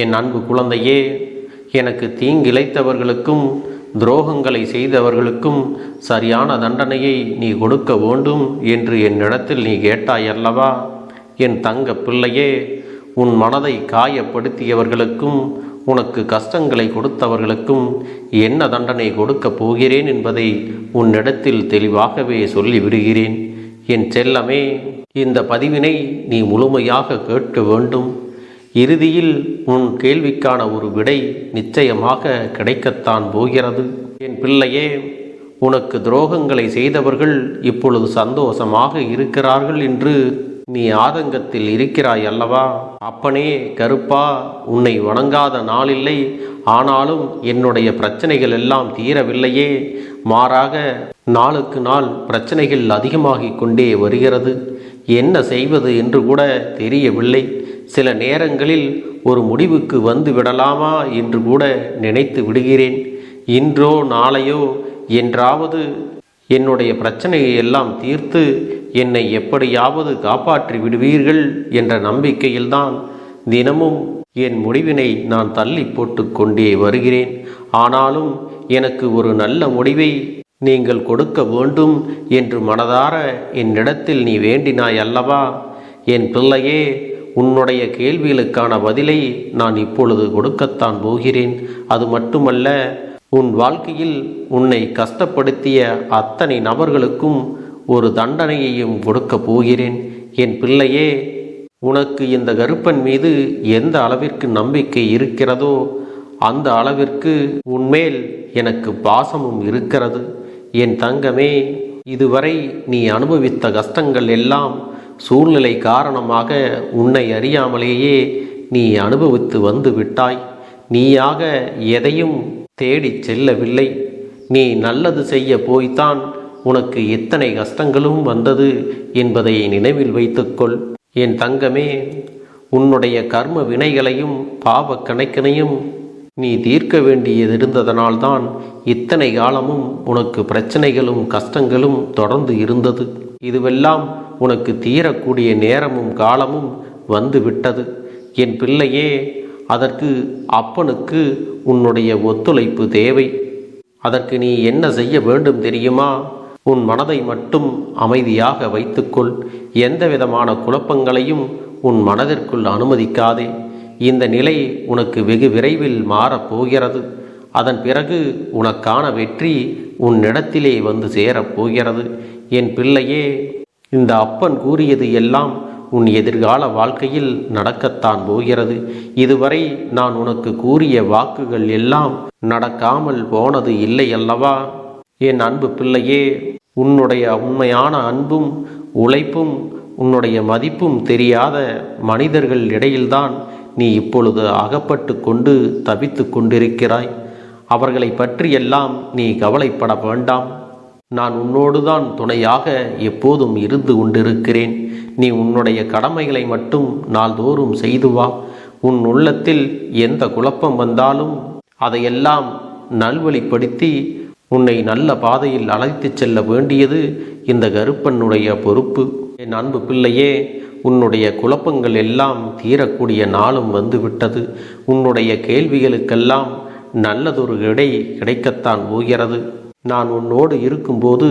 என் அன்பு குழந்தையே எனக்கு தீங்கிழைத்தவர்களுக்கும் துரோகங்களை செய்தவர்களுக்கும் சரியான தண்டனையை நீ கொடுக்க வேண்டும் என்று என்னிடத்தில் நீ கேட்டாயல்லவா? என் தங்க பிள்ளையே உன் மனதை காயப்படுத்தியவர்களுக்கும் உனக்கு கஷ்டங்களை கொடுத்தவர்களுக்கும் என்ன தண்டனை கொடுக்கப் போகிறேன் என்பதை உன்னிடத்தில் தெளிவாகவே சொல்லிவிடுகிறேன். என் செல்லமே இந்த பதிவினை நீ முழுமையாக கேட்க வேண்டும். இறுதியில் உன் கேள்விக்கான ஒரு விடை நிச்சயமாக கிடைக்கத்தான் போகிறது. என் பிள்ளையே உனக்கு துரோகங்களை செய்தவர்கள் இப்பொழுது சந்தோஷமாக இருக்கிறார்கள் என்று நீ ஆதங்கத்தில் இருக்கிறாய் அல்லவா? அப்பனே கருப்பா உன்னை வணங்காத நாளில்லை. ஆனாலும் என்னுடைய பிரச்சனைகள் எல்லாம் தீரவில்லையே. மாறாக நாளுக்கு நாள் பிரச்சனைகள் அதிகமாகிக் கொண்டே வருகிறது. என்ன செய்வது என்று கூட தெரியவில்லை. சில நேரங்களில் ஒரு முடிவுக்கு வந்து விடலாமா என்று கூட நினைத்து விடுகிறேன். இன்றோ நாளையோ என்றாவது என்னுடைய பிரச்சனையை எல்லாம் தீர்த்து என்னை எப்படியாவது காப்பாற்றி விடுவீர்கள் என்ற நம்பிக்கையில்தான் தினமும் என் முடிவினை நான் தள்ளி போட்டு கொண்டே வருகிறேன். ஆனாலும் எனக்கு ஒரு நல்ல முடிவை நீங்கள் கொடுக்க வேண்டும் என்று மனதார என்னிடத்தில் நீ வேண்டினாய் அல்லவா? என் பிள்ளையே உன்னுடைய கேள்விகளுக்கான பதிலை நான் இப்பொழுது கொடுக்கத்தான் போகிறேன். அது மட்டுமல்ல உன் வாழ்க்கையில் உன்னை கஷ்டப்படுத்திய அத்தனை நபர்களுக்கும் ஒரு தண்டனையையும் கொடுக்கப் போகிறேன். என் பிள்ளையே உனக்கு இந்த கருப்பன் மீது எந்த அளவிற்கு நம்பிக்கை இருக்கிறதோ அந்த அளவிற்கு உன்மேல் எனக்கு பாசமும் இருக்கிறது. என் தங்கமே இதுவரை நீ அனுபவித்த கஷ்டங்கள் எல்லாம் சூழ்நிலை காரணமாக உன்னை அறியாமலேயே நீ அனுபவித்து வந்து விட்டாய். நீயாக எதையும் தேடிச் செல்லவில்லை. நீ நல்லது செய்ய போய்த்தான். உனக்கு எத்தனை கஷ்டங்களும் வந்தது என்பதை நினைவில் வைத்துக்கொள். என் தங்கமே உன்னுடைய கர்ம வினைகளையும் பாவ கணக்கினையும் நீ தீர்க்க வேண்டியது இருந்ததனால்தான் இத்தனை காலமும் உனக்கு பிரச்சனைகளும் கஷ்டங்களும் தொடர்ந்து இருந்தது. இதுவெல்லாம் உனக்கு தீரக்கூடிய நேரமும் காலமும் வந்து விட்டது என் பிள்ளையே அதற்கு அப்பனுக்கு உன்னுடைய ஒத்துழைப்பு தேவை. அதற்கு நீ என்ன செய்ய வேண்டும் தெரியுமா? உன் மனதை மட்டும் அமைதியாக வைத்துக்கொள். எந்த விதமான குழப்பங்களையும் உன் மனதிற்குள் அனுமதிக்காதே. இந்த நிலை உனக்கு வெகு விரைவில் மாறப்போகிறது அதன் பிறகு உனக்கான வெற்றி உன்னிடத்திலே வந்து சேரப்போகிறது. என் பிள்ளையே இந்த அப்பன் கூறியது எல்லாம் உன் எதிர்கால வாழ்க்கையில் நடக்கத்தான் போகிறது. இதுவரை நான் உனக்கு கூறிய வாக்குகள் எல்லாம் நடக்காமல் போனது இல்லை அல்லவா? என் அன்பு பிள்ளையே உன்னுடைய உண்மையான அன்பும் உழைப்பும் உன்னுடைய மதிப்பும் தெரியாத மனிதர்கள் இடையில்தான் நீ இப்பொழுது அகப்பட்டு கொண்டு தவித்து கொண்டிருக்கிறாய். அவர்களை பற்றியெல்லாம் நீ கவலைப்பட வேண்டாம். நான் உன்னோடு தான் துணையாக எப்போதும் இருந்து கொண்டிருக்கிறேன். நீ உன்னுடைய கடமைகளை மட்டும் நாள்தோறும் செய்து வா. உன் உள்ளத்தில் எந்த குழப்பம் வந்தாலும் அதையெல்லாம் நல்வழிப்படுத்தி உன்னை நல்ல பாதையில் அழைத்துச் செல்ல வேண்டியது இந்த கருப்பனுடைய பொறுப்பு. என் அன்பு பிள்ளையே உன்னுடைய குழப்பங்கள் எல்லாம் தீரக்கூடிய நாளும் வந்துவிட்டது. உன்னுடைய கேள்விகளுக்கெல்லாம் நல்லதொரு இடை கிடைக்கத்தான் போகிறது. நான் உன்னோடு இருக்கும்போது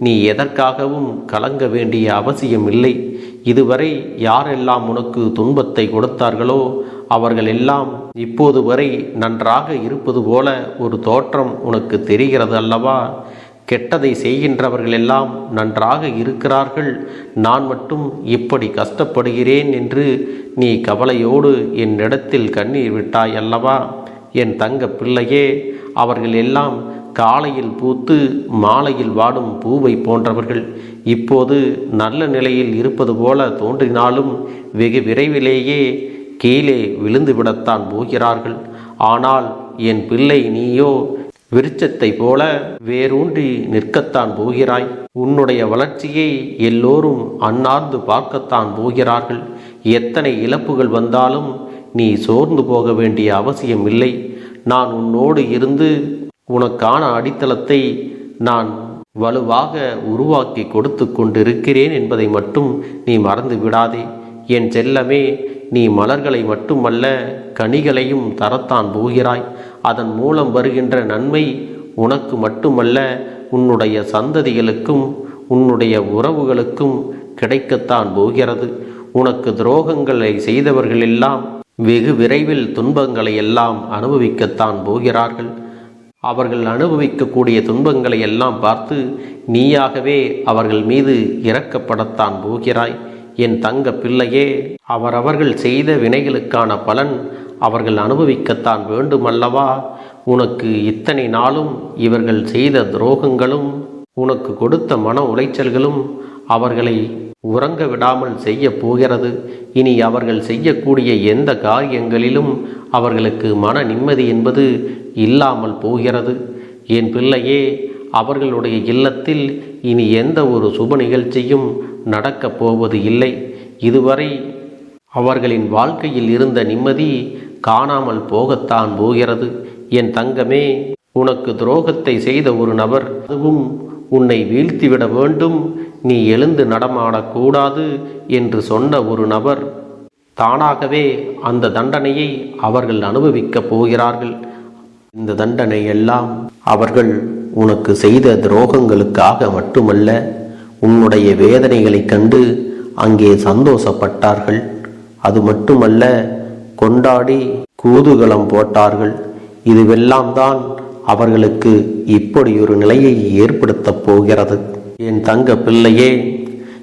நீ எதற்காகவும் கலங்க வேண்டிய அவசியம் இல்லை இதுவரை யாரெல்லாம் உனக்கு துன்பத்தை கொடுத்தார்களோ அவர்கள் எல்லாம் இப்போது வரை நன்றாக இருப்பது போல ஒரு தோற்றம் உனக்கு தெரிகிறது அல்லவா? கெட்டதை செய்கின்றவர்கள் எல்லாம் நன்றாக இருக்கிறார்கள். நான் மட்டும் இப்படி கஷ்டப்படுகிறேன் என்று நீ கவலையோடு என்னிடத்தில் கண்ணீர் விட்டாய் அல்லவா? என் தங்க பிள்ளையே அவர்கள் எல்லாம் காலையில் பூத்து மாலையில் வாடும் பூவை போன்றவர்கள். இப்போது நல்ல நிலையில் இருப்பது போல தோன்றினாலும் வெகு விரைவிலேயே கீழே விழுந்து விடத்தான் போகிறார்கள். ஆனால் என் பிள்ளை நீயோ விருட்சத்தை போல வேரூன்றி நிற்கத்தான் போகிறாய். உன்னுடைய வளர்ச்சியை எல்லோரும் அன்னார்ந்து பார்க்கத்தான் போகிறார்கள். எத்தனை இழப்புகள் வந்தாலும் நீ சோர்ந்து போக வேண்டிய அவசியம் இல்லை நான் உன்னோடு இருந்து உனக்கான அடித்தளத்தை நான் வலுவாக உருவாக்கி கொடுத்து கொண்டிருக்கிறேன் என்பதை மட்டும் நீ மறந்து விடாதே. என் செல்லமே நீ மலர்களை மட்டுமல்ல கனிகளையும் தரத்தான் போகிறாய். அதன் மூலம் வருகின்ற நன்மை உனக்கு மட்டுமல்ல உன்னுடைய சந்ததிகளுக்கும் உன்னுடைய உறவுகளுக்கும் கிடைக்கத்தான் போகிறது. உனக்கு துரோகங்களை செய்தவர்கள் எல்லாம் வெகு விரைவில் துன்பங்களை எல்லாம் அனுபவிக்கத்தான் போகிறார்கள். அவர்கள் அனுபவிக்கக்கூடிய துன்பங்களை எல்லாம் பார்த்து நீயாகவே அவர்கள் மீது இறக்கப்படத்தான் போகிறாய். என் தங்க பிள்ளையே அவரவர்கள் செய்த வினைகளுக்கான பலன் அவர்கள் அனுபவிக்கத்தான் வேண்டுமல்லவா? உனக்கு இத்தனை நாளும் இவர்கள் செய்த துரோகங்களும் உனக்கு கொடுத்த மன உளைச்சல்களும் அவர்களை உறங்க விடாமல் செய்ய போகிறது. இனி அவர்கள் செய்யக்கூடிய எந்த காரியங்களிலும் அவர்களுக்கு மன நிம்மதி என்பது இல்லாமல் போகிறது. என் பிள்ளையே அவர்களுடைய இல்லத்தில் இனி எந்த ஒரு சுப நிகழ்ச்சியும் நடக்கப் போவது இல்லை. இதுவரை அவர்களின் வாழ்க்கையில் இருந்த நிம்மதி காணாமல் போகத்தான் போகிறது. என் தங்கமே உனக்கு துரோகத்தை செய்த ஒரு நபர் அதுவும் உன்னை வீழ்த்திவிட வேண்டும். நீ எழுந்து நடமாடக்கூடாது என்று சொன்ன ஒரு நபர் தானாகவே அந்த தண்டனையை அவர்கள் அனுபவிக்கப் போகிறார்கள். இந்த தண்டனை எல்லாம் அவர்கள் உனக்கு செய்த துரோகங்களுக்காக மட்டுமல்ல உன்னுடைய வேதனைகளைக் கண்டு அங்கே சந்தோஷப்பட்டார்கள். அது மட்டுமல்ல கொண்டாடி கூதுகலம் போட்டார்கள். இதுவெல்லாம் தான் அவர்களுக்கு இப்படி ஒரு நிலையை ஏற்படுத்தப் போகிறது. என் தங்க பிள்ளையே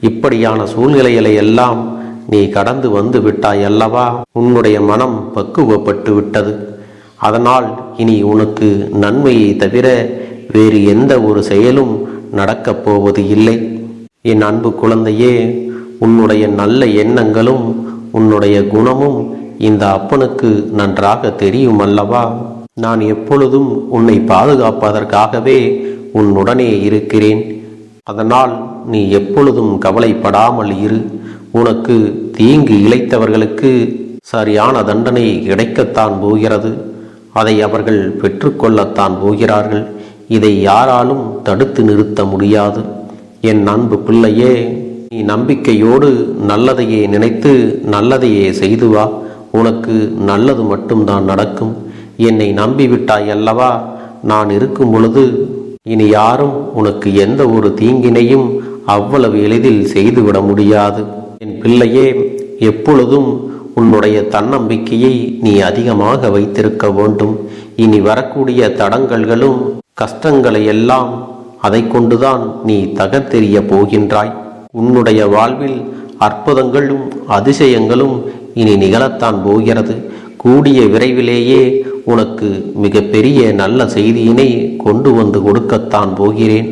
இப்படியான சூழ்நிலைகளை எல்லாம் நீ கடந்து வந்து விட்டாய் அல்லவா? உன்னுடைய மனம் பக்குவப்பட்டு விட்டது. அதனால் இனி உனக்கு நன்மையை தவிர வேறு எந்த ஒரு செயலும் நடக்கப் போவது இல்லை. என் அன்பு குழந்தையே உன்னுடைய நல்ல எண்ணங்களும் உன்னுடைய குணமும் இந்த அப்பனுக்கு நன்றாக தெரியும் அல்லவா? நான் எப்பொழுதும் உன்னை பாதுகாப்பதற்காகவே உன்னுடனே இருக்கிறேன். அதனால் நீ எப்பொழுதும் கவலைப்படாமல் இரு. உனக்கு தீங்கு இழைத்தவர்களுக்கு சரியான தண்டனை கிடைக்கத்தான் போகிறது. அதை அவர்கள் பெற்றுக்கொள்ளத்தான் போகிறார்கள். இதை யாராலும் தடுத்து நிறுத்த முடியாது. என் அன்பு பிள்ளையே நீ நம்பிக்கையோடு நல்லதையே நினைத்து நல்லதையே செய்து வா. உனக்கு நல்லது மட்டும்தான் நடக்கும். என்னை நம்பிவிட்டாய் அல்லவா? நான் இருக்கும் பொழுது இனி யாரும் உனக்கு எந்த ஒரு தீங்கினையும் அவ்வளவு எளிதில் செய்துவிட முடியாது. என் பிள்ளையே எப்பொழுதும் உன்னுடைய தன்னம்பிக்கையை நீ அதிகமாக வைத்திருக்க வேண்டும். இனி வரக்கூடிய தடங்கல்களும் கஷ்டங்களை எல்லாம் அதை கொண்டுதான் நீ தகத்தெறிய போகின்றாய். உன்னுடைய வாழ்வில் அற்புதங்களும் அதிசயங்களும் இனி நிகழத்தான் போகிறது. கூடிய விரைவிலேயே உனக்கு மிகப்பெரிய நல்ல செய்தியினை கொண்டு வந்து கொடுக்கத்தான் போகிறேன்.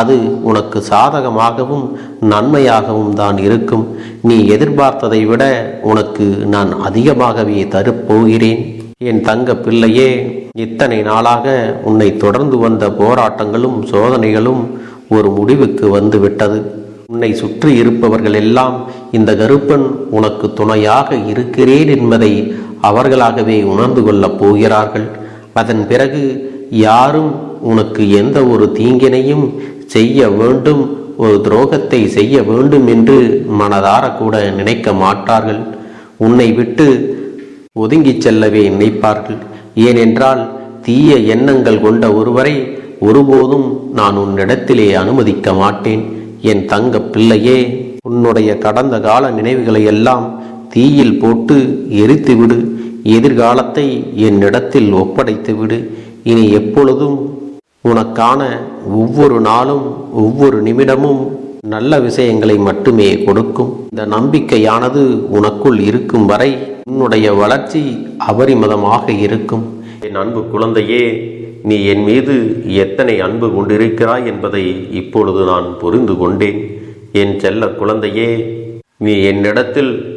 அது உனக்கு சாதகமாகவும் நன்மையாகவும் தான் இருக்கும். நீ எதிர்பார்த்ததை விட உனக்கு நான் அதிகமாகவே தரப்போகிறேன். என் தங்க பிள்ளையே இத்தனை நாளாக உன்னை தொடர்ந்து வந்த போராட்டங்களும் சோதனைகளும் ஒரு முடிவுக்கு வந்து விட்டது உன்னை சுற்றி இருப்பவர்கள் எல்லாம் இந்த கருப்பன் உனக்கு துணையாக இருக்கிறேன் என்பதை அவர்களாகவே உணர்ந்து கொள்ளப் போகிறார்கள். அதன் பிறகு யாரும் உனக்கு எந்த ஒரு தீங்கினையும் செய்ய வேண்டும் ஒரு துரோகத்தை செய்ய வேண்டும் என்று மனதார கூட நினைக்க மாட்டார்கள். உன்னை விட்டு ஒதுங்கிச் செல்லவே நினைப்பார்கள். ஏனென்றால் தீய எண்ணங்கள் கொண்ட ஒருவரை ஒருபோதும் நான் உன்னிடத்திலே அனுமதிக்க மாட்டேன். என் தங்க பிள்ளையே உன்னுடைய கடந்த கால நினைவுகளை எல்லாம் தீயில் போட்டு எரித்து விடு எதிர்காலத்தை என்னிடத்தில் ஒப்படைத்து விடு இனி எப்பொழுதும் உனக்கான ஒவ்வொரு நாளும் ஒவ்வொரு நிமிடமும் நல்ல விஷயங்களை மட்டுமே கொடுக்கும். இந்த நம்பிக்கையானது உனக்குள் இருக்கும் வரை உன்னுடைய வளர்ச்சி அபரிமிதமாக இருக்கும். என் அன்பு குழந்தையே நீ என் மீது எத்தனை அன்பு கொண்டிருக்கிறாய் என்பதை இப்பொழுது நான் புரிந்து கொண்டேன் என் செல்ல குழந்தையே நீ என்னிடத்தில்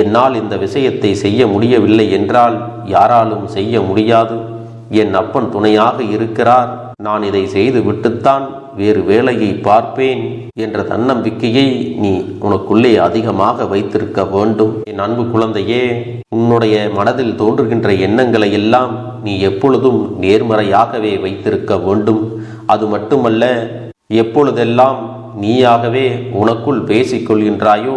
என்னால் இந்த விஷயத்தை செய்ய முடியவில்லை என்றால் யாராலும் செய்ய முடியாது. என் அப்பன் துணையாக இருக்கிறார். நான் இதை செய்து விட்டுத்தான் வேறு வேலையை பார்ப்பேன் என்ற தன்னம்பிக்கையை நீ உனக்குள்ளே அதிகமாக வைத்திருக்க வேண்டும். என் அன்பு குழந்தையே உன்னுடைய மனதில் தோன்றுகின்ற எண்ணங்களை எல்லாம் நீ எப்பொழுதும் நேர்மறையாகவே வைத்திருக்க வேண்டும். அது மட்டுமல்ல எப்பொழுதெல்லாம் நீயாகவே உனக்குள் பேசிக்கொள்கின்றாயோ